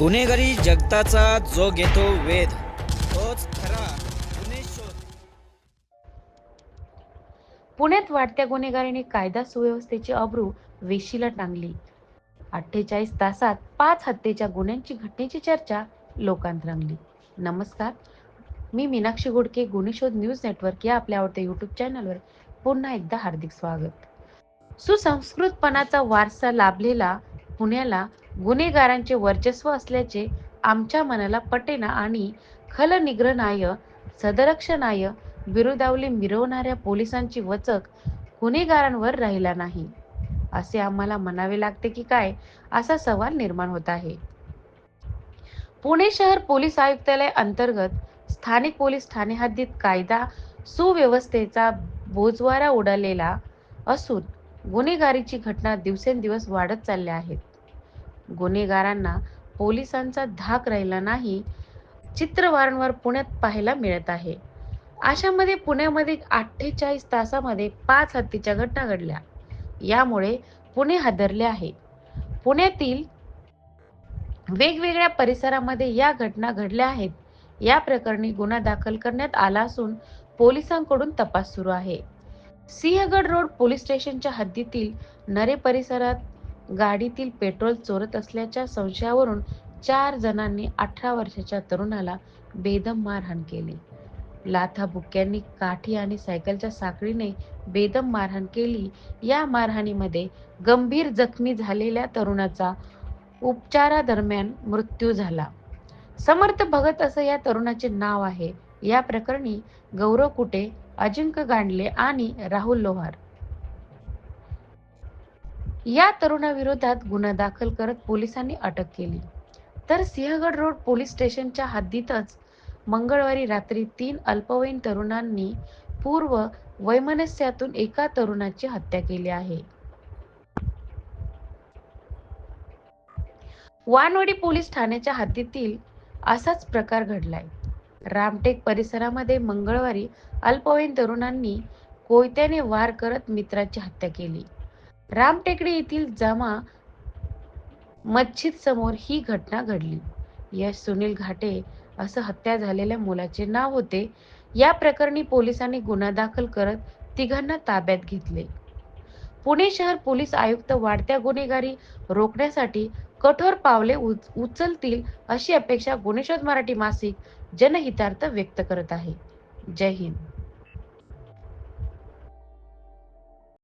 गुन्हेगारी जगताचा जो घेतो वेध तोच खरा पुण्यात वाढत्या गुन्हेगारीने कायदा सुव्यवस्थेची अब्रू वेशीला टांगली. अठ्ठेचाळीस तासात पाच हत्येच्या गुन्ह्यांची घटनेची चर्चा लोकांत रंगली. नमस्कार मी मीनाक्षी गुडके गुन्हे शोध न्यूज नेटवर्क या आपल्या आवडत्या युट्यूब चॅनलवर पुन्हा एकदा हार्दिक स्वागत. सुसंस्कृतपणाचा वारसा लाभलेला पुण्याला गुन्हेगारांचे वर्चस्व असल्याचे आमच्या मनाला पटेना आणि खलनिग्रहनाय सदरक्षणाय बिरुदावली मिरवणाऱ्या पोलिसांची वचक गुन्हेगारांवर राहिला नाही. असे आम्हाला म्हणावे लागते की काय? असा सवाल निर्माण होत आहे. पुणे शहर पोलीस आयुक्तालय अंतर्गत स्थानिक पोलीस ठाणे हद्दीत कायदा सुव्यवस्थेचा बोजवारा उडालेला असून गुन्हेगारीची घटना दिवसेंदिवस वाढत चालल्या आहेत. गुन्हेगारांना पोलिसांचा धाक राहिला नाही चित्र वारंवार पुण्यात पाहायला मिळत आहे. अशामध्ये पुण्यामध्ये अठ्ठेचाळीस तासामध्ये पाच हत्तीच्या घटना घडल्या. यामुळे पुणे हादरले आहे. पुण्यातील वेगवेगळ्या परिसरामध्ये या घटना घडल्या आहेत. या प्रकरणी गुन्हा दाखल करण्यात आला असून पोलिसांकडून तपास सुरू आहे. सिंहगड रोड पोलीस स्टेशनच्या हद्दीतील नरे परिसरात गाडीतील पेट्रोल चोरत असल्याच्या संशयावरून चार जणांनी अठरा वर्षाच्या तरुणाला बेदम मारहाण केली. लाथा बुक्क्यांनी काठी आणि सायकलच्या साखळीने बेदम मारहाण केली. या मारहाणीमध्ये गंभीर जखमी झालेल्या तरुणाचा उपचारादरम्यान मृत्यू झाला. समर्थ भगत असं या तरुणाचे नाव आहे. या प्रकरणी गौरव कुटे अजिंक्य गांडले आणि राहुल लोहार. या तरुणाविरोधात गुन्हा दाखल करत पोलिसांनी अटक केली. तर सिंहगड रोड पोलीस स्टेशनच्या हद्दीतच मंगळवारी रात्री तीन अल्पवयीन तरुणांनी पूर्व वैमनस्यातून एका तरुणाची हत्या केली आहे. वानवडी पोलीस ठाण्याच्या हद्दीतील असाच प्रकार घडलाय. रामटेक परिसरामध्ये मंगळवारी अल्पवयीन तरुणांनी कोयत्याने वार करत मित्राची हत्या केली. रामटेकडी येथील जामा मस्जिद समोर ही घटना घडली. यश सुनील घाटे असं हत्या झालेल्या मुलाचे नाव होते. या प्रकरणी पोलिसांनी गुन्हा दाखल करत तिघांना ताब्यात घेतले. पुणे शहर पोलीस आयुक्त वाढत्या गुन्हेगारी रोखण्यासाठी कठोर पावले उच- उचलतील अशी अपेक्षा गुन्हेशोध मराठी मासिक जनहितार्थ व्यक्त करत आहे. जय हिंद.